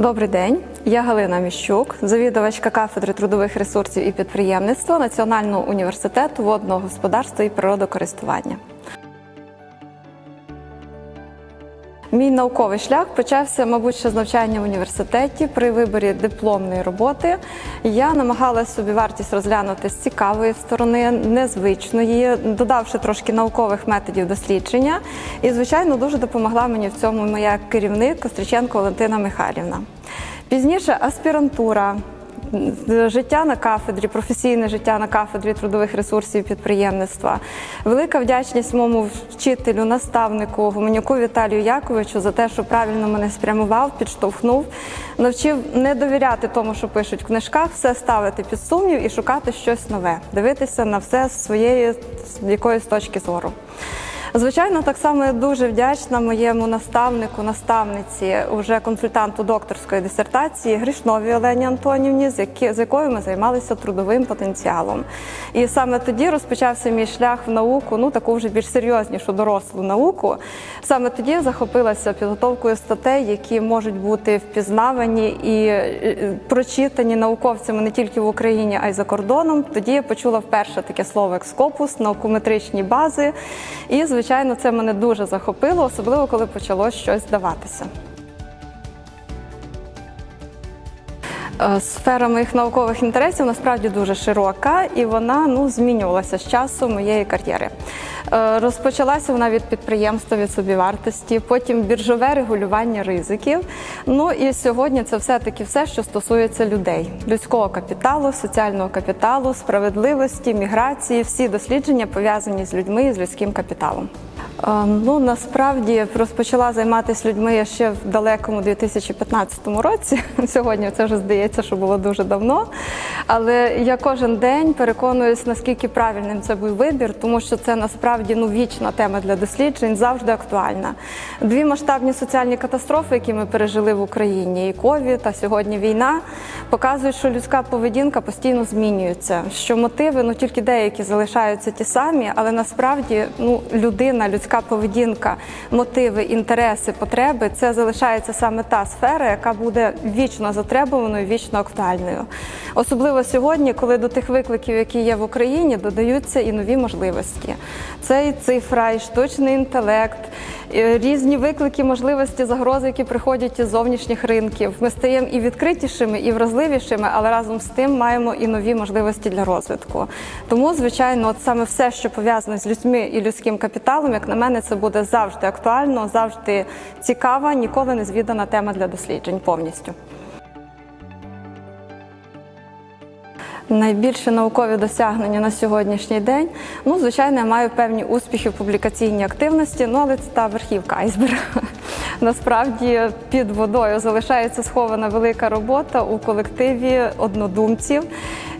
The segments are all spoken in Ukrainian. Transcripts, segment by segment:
Добрий день, я Галина Міщук, завідувачка кафедри трудових ресурсів і підприємництва Національного університету водного господарства і природокористування. Мій науковий шлях почався, мабуть, ще з навчання в університеті. При виборі дипломної роботи я намагалася собі вартість розглянути з цікавої сторони, незвичної, додавши трошки наукових методів дослідження. І, звичайно, дуже допомогла мені в цьому моя керівник Костриченко Валентина Михайлівна. Пізніше аспірантура. Життя на кафедрі, професійне життя на кафедрі трудових ресурсів і підприємництва. Велика вдячність моєму вчителю, наставнику Гуменюку Віталію Яковичу за те, що правильно мене спрямував, підштовхнув, навчив не довіряти тому, що пишуть в книжках, все ставити під сумнів і шукати щось нове, дивитися на все з своєї якоїсь точки зору. Звичайно, так само я дуже вдячна моєму наставнику, наставниці, уже консультанту докторської дисертації Грішновій Олені Антонівні, з, якою ми займалися трудовим потенціалом. І саме тоді розпочався мій шлях в науку, ну таку вже більш серйознішу дорослу науку. Саме тоді захопилася підготовкою статей, які можуть бути впізнавані і е, прочитані науковцями не тільки в Україні, а й за кордоном. Тоді я почула вперше таке слово екскопус, наукометричні бази. І, звичайно, це мене дуже захопило, особливо коли почало щось здаватися. Сфера моїх наукових інтересів насправді дуже широка, і вона ну змінювалася з часу моєї кар'єри. Е, Розпочалася вона від підприємства від собівартості, потім біржове регулювання ризиків. Ну і сьогодні це все-таки все, що стосується людей, людського капіталу, соціального капіталу, справедливості, міграції, всі дослідження пов'язані з людьми і з людським капіталом. Ну насправді розпочала займатися людьми я ще в далекому 2015 році. Сьогодні це вже здається, що було дуже давно. Але я кожен день переконуюсь, наскільки правильним це був вибір, тому що це насправді ну вічна тема для досліджень, завжди актуальна. Дві масштабні соціальні катастрофи, які ми пережили в Україні, і ковід, а сьогодні війна, показують, що людська поведінка постійно змінюється. Що мотиви, ну тільки деякі залишаються ті самі, але насправді ну людина, людська поведінка, мотиви, інтереси, потреби це залишається саме та сфера, яка буде вічно затребуваною, вічно актуальною. Особливо сьогодні, коли до тих викликів, які є в Україні, додаються і нові можливості. Це і цифра, і штучний інтелект, різні виклики, можливості, загрози, які приходять із зовнішніх ринків. Ми стаємо і відкритішими, і вразливішими, але разом з тим маємо і нові можливості для розвитку. Тому, звичайно, от саме все, що пов'язане з людьми і людським капіталом, як на мене, це буде завжди актуально, завжди цікава, ніколи не звідана тема для досліджень повністю. Найбільше наукові досягнення на сьогоднішній день. Ну, звичайно, я маю певні успіхи в публікаційній активності, ну але це та верхівка айсберга. Насправді під водою залишається схована велика робота у колективі однодумців,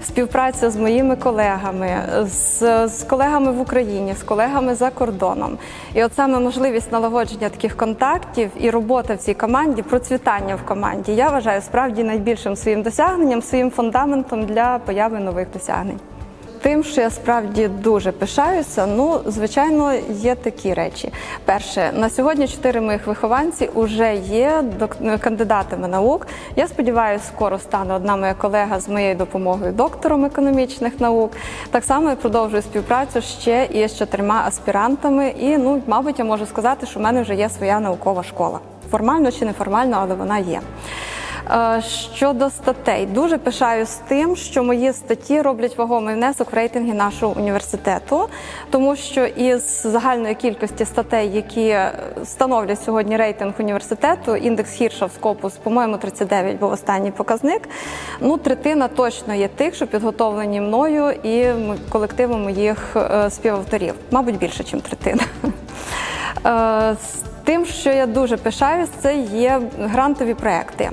співпраця з моїми колегами, з, з колегами в Україні, з колегами за кордоном. І от саме можливість налагодження таких контактів і робота в цій команді, процвітання в команді, я вважаю справді найбільшим своїм досягненням, своїм фундаментом для появи нових досягнень. Тим, що я справді дуже пишаюся, ну звичайно, є такі речі. Перше, на сьогодні чотири моїх вихованці вже є кандидатами наук. Я сподіваюся, скоро стане одна моя колега з моєю допомогою доктором економічних наук. Так само я продовжую співпрацю ще і з чотирма аспірантами. І ну, мабуть, я можу сказати, що в мене вже є своя наукова школа. Формально чи неформально, але вона є. Е, Щодо статей, дуже пишаюсь тим, що мої статті роблять вагомий внесок в рейтинги нашого університету, тому що із загальної кількості статей, які становлять сьогодні рейтинг університету, індекс Хірша в Скопус, по-моєму, 39 був останній показник. Ну, третина точно є тих, що підготовлені мною і колективом моїх е, співавторів. Мабуть, більше, ніж третина. Тим, що я дуже пишаюсь, це є грантові проекти.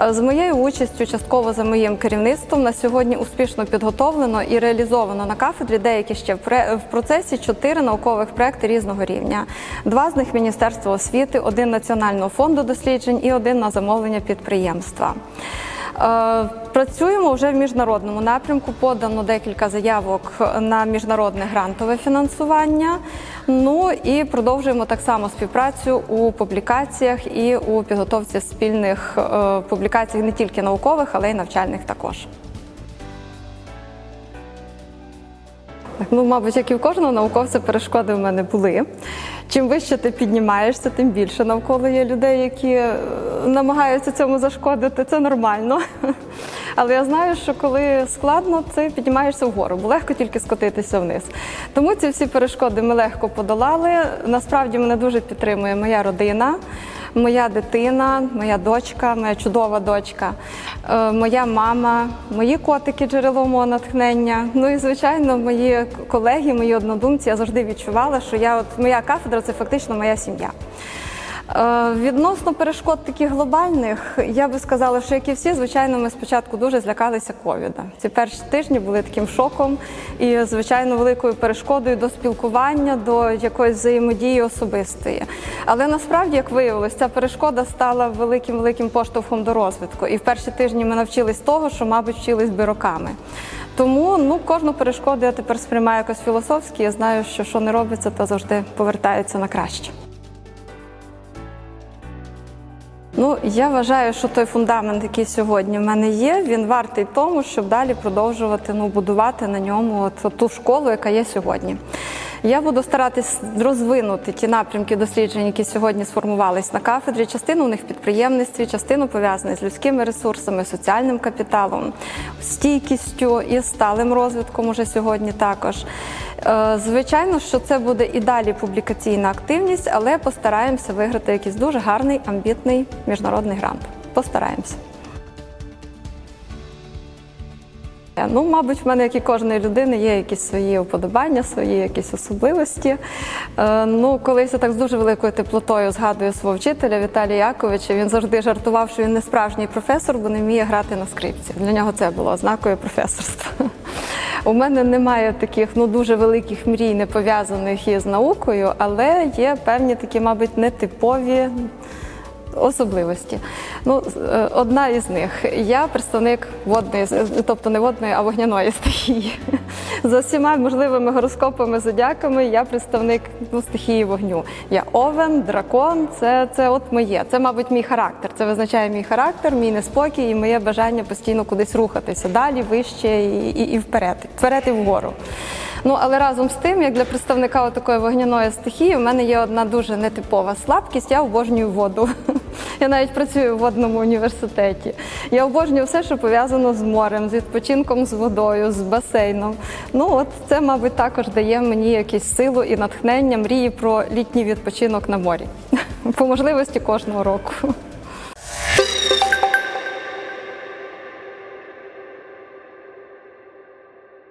Е, З моєю участю, частково за моїм керівництвом, на сьогодні успішно підготовлено і реалізовано на кафедрі деякі ще в процесі чотири наукових проекти різного рівня. Два з них Міністерство освіти, один Національного фонду досліджень і один на замовлення підприємства. Е, Працюємо вже в міжнародному напрямку. Подано декілька заявок на міжнародне грантове фінансування. Ну і продовжуємо так само співпрацю у публікаціях і у підготовці спільних е, публікацій не тільки наукових, але й навчальних також. Так, ну, мабуть, як і в кожного науковця, перешкоди в мене були. Чим вище ти піднімаєшся, тим більше навколо є людей, які е, намагаються цьому зашкодити. Це нормально. Але я знаю, що коли складно, ти піднімаєшся вгору, бо легко тільки скотитися вниз. Тому ці всі перешкоди ми легко подолали. Насправді мене дуже підтримує моя родина. Моя дитина, моя дочка, моя чудова дочка, моя мама, мої котики джерело мого натхнення. Ну і звичайно, мої колеги, мої однодумці. Я завжди відчувала, що я от моя кафедра це фактично моя сім'я. Е, Відносно перешкод таких глобальних, я би сказала, що як і всі, звичайно, ми спочатку дуже злякалися ковіда. Ці перші тижні були таким шоком і, звичайно, великою перешкодою до спілкування, до якоїсь взаємодії особистої. Але насправді, як виявилось, ця перешкода стала великим великим поштовхом до розвитку. І в перші тижні ми навчились того, що, мабуть, вчились би роками. Тому ну кожну перешкоду я тепер сприймаю якось філософськи. Я знаю, що що не робиться, то завжди повертається на краще. Ну, я вважаю, що той фундамент, який сьогодні в мене є, він вартий тому, щоб далі продовжувати ну, будувати на ньому от, ту школу, яка є сьогодні. Я буду старатись розвинути ті напрямки досліджень, які сьогодні сформувались на кафедрі. Частину в них в підприємництві, частину пов'язані з людськими ресурсами, соціальним капіталом, стійкістю і сталим розвитком уже сьогодні також. Е, Звичайно, що це буде і далі публікаційна активність, але постараємося виграти якийсь дуже гарний, амбітний міжнародний грант. Постараємося. Ну, мабуть, в мене, як і кожної людини, є якісь свої вподобання, свої якісь особливості. Е, ну, колись я так з дуже великою теплотою згадую свого вчителя Віталія Яковича. Він завжди жартував, що він не справжній професор, бо не вміє грати на скрипці. Для нього це було ознакою професорства. У мене немає таких ну дуже великих мрій, не пов'язаних із наукою, але є певні такі, мабуть, нетипові особливості. Ну, е, одна із них. Я представник водної, тобто не водної, а вогняної стихії. За всіма можливими гороскопами, зодіаками я представник ну, стихії вогню. Я овен, дракон, це, це от моє. Це, мабуть, мій характер. Це визначає мій характер, мій неспокій і моє бажання постійно кудись рухатися далі, вище і, і, і вперед, вперед і вгору. Ну але разом з тим, як для представника такої вогняної стихії, в мене є одна дуже нетипова слабкість. Я обожнюю воду. Я навіть працюю в водному університеті. Я обожнюю все, що пов'язано з морем, з відпочинком з водою, з басейном. Ну от це, мабуть, також дає мені якісь силу і натхнення, мрії про літній відпочинок на морі. По можливості кожного року.